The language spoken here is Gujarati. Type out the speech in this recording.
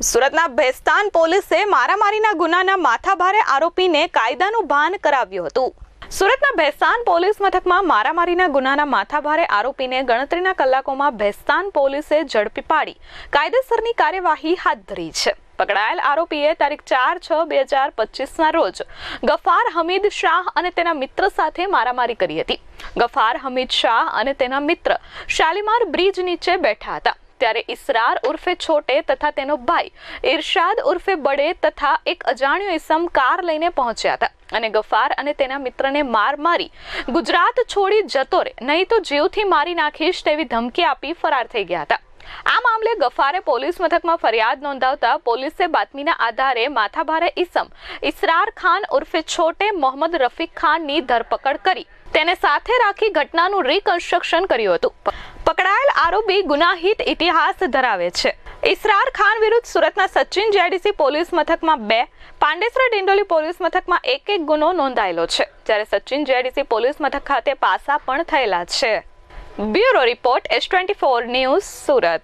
સુરતના ભેસ્તાન પોલીસે મારામારીના ગુનાના માથાભારે આરોપીને કાયદાનું ભાન કરાવ્યું હતું. સુરતના ભેસ્તાન પોલીસ મથકમાં મારામારીના ગુનાના માથાભારે આરોપીને ગણતરીના કલાકોમાં ભેસ્તાન પોલીસે ઝડપી પાડી. કાયદેસરની કાર્યવાહી હાથ ધરી છે. પકડાયેલ આરોપીએ તારીખ ચાર છ બે હજાર પચીસના રોજ ગફાર હમીદ શાહ અને તેના મિત્ર સાથે મારામારી કરી હતી. ગફાર હમીદ શાહ અને તેના મિત્ર શાલીમાર બ્રિજ નીચે બેઠા હતા. ત્યારે ઇસરાર ઉર્ફે છોટે તથા તેનો ભાઈ ઇરશાદ ઉર્ફે બડે તથા એક અજાણ્યો ઇસમ કાર લઈને પહોંચ્યા હતા. અને ગફાર અને તેના મિત્રને માર મારી ગુજરાત છોડી જતો રે, નહીં તો જીવથી મારી નાખીશ તેવી ધમકી આપી ફરાર થઈ ગયા હતા. આ મામલે ગફારે પોલીસ મથકમાં ફરિયાદ નોંધાવતા પોલીસે બાતમીના આધારે માથાભારે ઇસમ ઇસરાર ખાન ઉર્ફે છોટે મોહમ્મદ રફીક ખાનની ધરપકડ કરી. તેને સાથે રાખી ઘટનાનું રિકન્સ્ટ્રક્શન કર્યું હતું. પકડાયેલ આરોપી ગુનાહિત ઇતિહાસ ધરાવે છે. ઇસરાર ખાન વિરુદ્ધ સુરતના સચિન જેડીસી પોલીસ મથકમાં બે, પાંડેસરા ડિંડોલી પોલીસ મથકમાં એક એક ગુનો નોંધાયેલો છે. જ્યારે સચિન જીઆઈડીસી પોલીસ મથક ખાતે પાસા પણ થયેલા છે. Bureau report S twenty four news Surat.